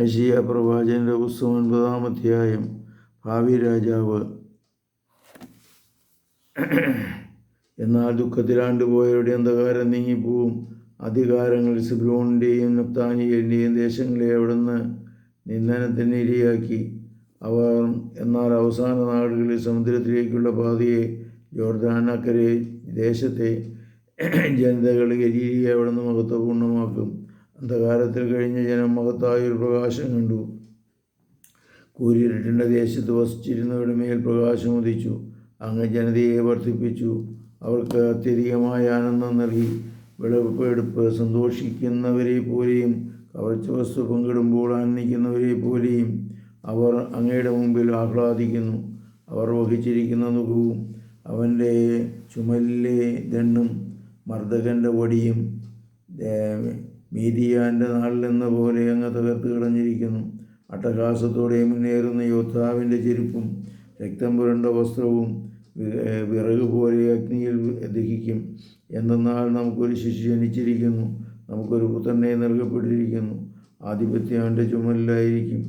ഹഷിയ പ്രവാചകന്റെ പുസ്തകം ഒൻപതാം അധ്യായം. ഭാവി രാജാവ്. എന്നാൽ ദുഃഖത്തിലാണ്ടുപോയവരുടെ അന്ധകാരം നീങ്ങിപ്പോവും. അധികാരങ്ങൾ സിബ്രോണിന്റെയും നപ്താനിയലിന്റെയും ദേശങ്ങളെ അവിടുന്ന് നിന്ദനത്തിന് ഇരയാക്കി. അവർ എന്നാൽ അവസാന നാടുകളിൽ സമുദ്രത്തിലേക്കുള്ള പാതയെ ജോർദാനക്കരെ ദേശത്തെ ജനതകൾ ഗരീരിയെ അവിടുന്ന് മഹത്വപൂർണമാക്കും അന്ധകാരത്തിൽ കഴിഞ്ഞ ജനം മഹത്തായ ഒരു പ്രകാശം കണ്ടു. കൂരിരുട്ടിന്റെ ദേശത്ത് വസിച്ചിരുന്നവരുടെ മേൽ പ്രകാശം ഉദിച്ചു. അങ്ങ് ജനതയെ വർദ്ധിപ്പിച്ചു. അവർക്ക് അത്യധികമായ ആനന്ദം നൽകി. വിളവെടുപ്പ് സന്തോഷിക്കുന്നവരെ പോലെയും കവർച്ച വസ്തു പങ്കിടുമ്പോൾ ആനന്ദിക്കുന്നവരെ പോലെയും അവർ അങ്ങയുടെ മുമ്പിൽ ആഹ്ലാദിക്കുന്നു. അവർ വഹിച്ചിരിക്കുന്ന നുഖവും അവന്റെ ചുമലിലെ ദണ്ണും മർദ്ദകന്റെ വടിയും മീതിയാന്റെ നാളിലെന്ന പോലെ അങ്ങ് തകർത്ത് കളഞ്ഞിരിക്കുന്നു. അട്ടഹാസത്തോടെ മുന്നേറുന്ന യോദ്ധാവിന്റെ ചെരുപ്പും രക്തം പുരണ്ട വസ്ത്രവും വിറക് പോലെ അഗ്നിയിൽ ദഹിക്കും. എന്തെന്നാൽ നമുക്കൊരു ശിശു ജനിച്ചിരിക്കുന്നു. നമുക്കൊരു പുത്രനെ നൽകപ്പെട്ടിരിക്കുന്നു. ആധിപത്യം അവന്റെ ചുമലിലായിരിക്കും.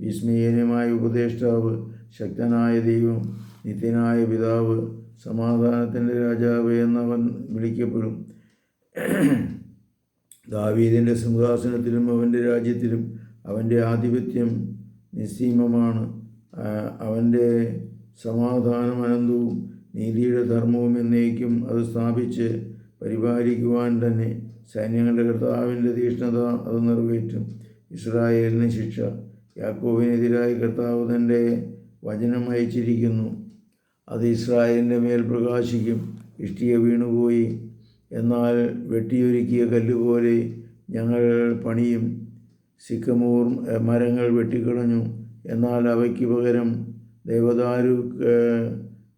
വിസ്മയനമായ ഉപദേഷ്ടാവ് ശക്തനായ ദൈവം നിത്യനായ പിതാവ് സമാധാനത്തിന്റെ രാജാവ് എന്നവൻ വിളിക്കപ്പെടും. ദാവീദിന്റെ സിംഹാസനത്തിലും അവന്റെ രാജ്യത്തിലും അവന്റെ ആധിപത്യം നിസ്സീമമാണ്. അവന്റെ സമാധാനം അനന്തവും നീതിയുടെ ധർമ്മവും എന്നേക്കും അത് സ്ഥാപിച്ച് പരിപാലിക്കുവാൻ തന്നെ സൈന്യങ്ങളുടെ കർത്താവിന്റെ തീഷ്ണത അത് നിറവേറ്റും. ഇസ്രായേലിന് ശിക്ഷ യാക്കോവിനെതിരായി കർത്താവ് തന്റെ വചനം അയച്ചിരിക്കുന്നു. അത് ഇസ്രായേലിന്റെ മേൽ പ്രകാശിക്കും. ഇഷ്ടിയ വീണുപോയി. എന്നാൽ വെട്ടിയൊരുക്കിയ കല്ലുപോലെ ഞങ്ങൾ പണിയും. സിക്കമൂർ മരങ്ങൾ വെട്ടിക്കളഞ്ഞു. എന്നാൽ അവയ്ക്ക് പകരം ദേവദാരു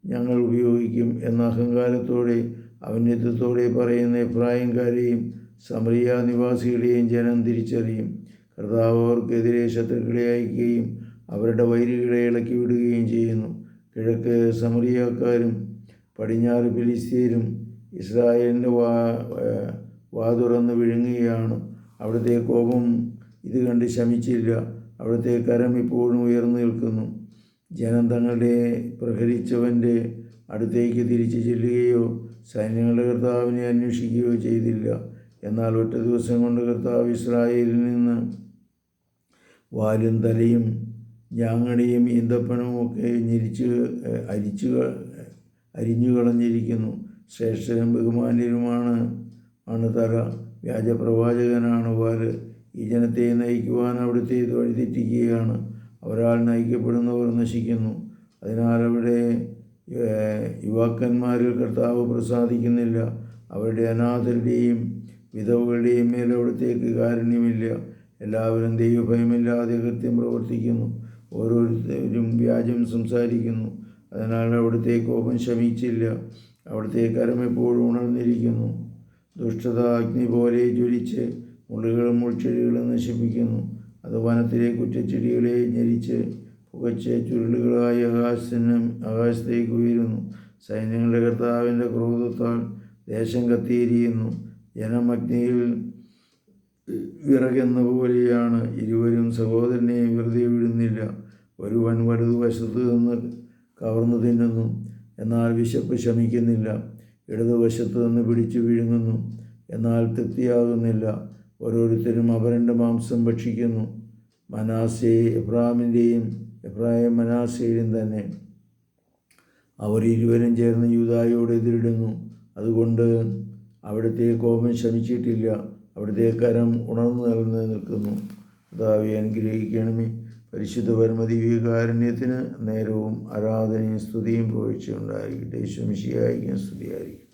ഞങ്ങൾ ഉപയോഗിക്കും എന്ന അഹങ്കാരത്തോടെ അവന്യത്വത്തോടെ പറയുന്ന എഫ്രായംകാരെയും സമറിയ നിവാസികളെയും ജനം തിരിച്ചറിയും. കർത്താവ് അവർക്കെതിരെ ശത്രുക്കളെ അയക്കുകയും അവരുടെ വൈരികളെ ഇളക്കി വിടുകയും ചെയ്യുന്നു. കിഴക്ക് സമറിയാക്കാരും പടിഞ്ഞാറ് ഫിലിസ്തീനും ഇസ്രായേലിന്റെ വാ വാ തുറന്ന് വിഴുങ്ങുകയാണ്. അവിടുത്തെ കോപം ഇത് കണ്ട് ശമിച്ചില്ല. അവിടുത്തെ കരം ഇപ്പോഴും ഉയർന്നു നിൽക്കുന്നു. ജനം തങ്ങളുടെ പ്രഹരിച്ചവന്റെ അടുത്തേക്ക് തിരിച്ചു ചെല്ലുകയോ സൈന്യങ്ങളുടെ കർത്താവിനെ അന്വേഷിക്കുകയോ ചെയ്തില്ല. എന്നാൽ ഒറ്റ ദിവസം കൊണ്ട് കർത്താവ് ഇസ്രായേലിൽ നിന്ന് വാലും തലയും ഞാങ്ങണിയും ഈന്തപ്പനവും ഒക്കെ ഞെരിച്ച് അരിച്ചു അരിഞ്ഞു കളഞ്ഞിരിക്കുന്നു ശ്രേഷ്ഠരും ബഹുമാന്യരുമാണ് ആണ് തറ വ്യാജപ്രവാചകനാണ് വാൽ ഈ ജനത്തെ നയിക്കുവാൻ അവിടുത്തെ വഴിതെറ്റിക്കുകയാണ് അവരാൽ നയിക്കപ്പെടുന്നവർ നശിക്കുന്നു. അതിനാൽ അവിടെ യുവാക്കന്മാരിൽ കർത്താവ് പ്രസാദിക്കുന്നില്ല. അവരുടെ അനാഥരുടെയും വിധവകളുടെയും മേൽ അവിടത്തേക്ക് കാരുണ്യമില്ല. എല്ലാവരും ദൈവഭയമില്ലാതെ കൃത്യം പ്രവർത്തിക്കുന്നു. ഓരോരുത്തരും വ്യാജം സംസാരിക്കുന്നു. അതിനാൽ അവിടുത്തെ കോപം ശമിച്ചില്ല. അവിടുത്തെ കരം എപ്പോഴും ഉണർന്നിരിക്കുന്നു. ദുഷ്ടത അഗ്നി പോലെ ജ്വലിച്ച് മുള്ളുകളും മുൾച്ചെടികളും നശിപ്പിക്കുന്നു. അത് വനത്തിലെ കുറ്റച്ചെടികളെ ഞെരിച്ച് പുകച്ച് ചുരുളുകളായി ആകാശത്തിന് ആകാശത്തേക്ക് ഉയരുന്നു. സൈന്യങ്ങളുടെ കർത്താവിന്റെ ക്രോധത്താൽ ദേശം കത്തിയിരിക്കുന്നു. ജനം അഗ്നിയിൽ വിറകെന്ന പോലെയാണ്. ഇരുവരും സഹോദരനെ വെറുതെ വിടുന്നില്ല. ഒരുവൻ വലതുവശത്ത് നിന്ന് കവർന്നു തിന്നുന്നു. എന്നാൽ വിശപ്പ് ശമിക്കുന്നില്ല. ഇടതുവശത്ത് നിന്ന് പിടിച്ചു വിഴുങ്ങുന്നു. എന്നാൽ തൃപ്തിയാകുന്നില്ല. ഓരോരുത്തരും അവരന്റെ മാംസം ഭക്ഷിക്കുന്നു. മനാസെ എബ്രാമിന്റെയും എബ്രാഹിം മനാസയിലും തന്നെ അവർ ഇരുവരും ചേർന്ന് യൂതായോട് എതിരിടുന്നു. അതുകൊണ്ട് അവിടുത്തെ കോപം ശമിച്ചിട്ടില്ല. അവിടുത്തെ കരം ഉണർന്നു നിലനിൽക്കുന്നു നിൽക്കുന്നു. കർത്താവെ അനുഗ്രഹിക്കണമേ. പരിശുദ്ധ പരമദിവ്യകാരുണ്യത്തിന് നേരവും ആരാധനയും സ്തുതിയും പോയിച്ചുണ്ടായിരിക്കട്ടെ ശംശിയായിരിക്കും സ്തുതിയായിരിക്കും.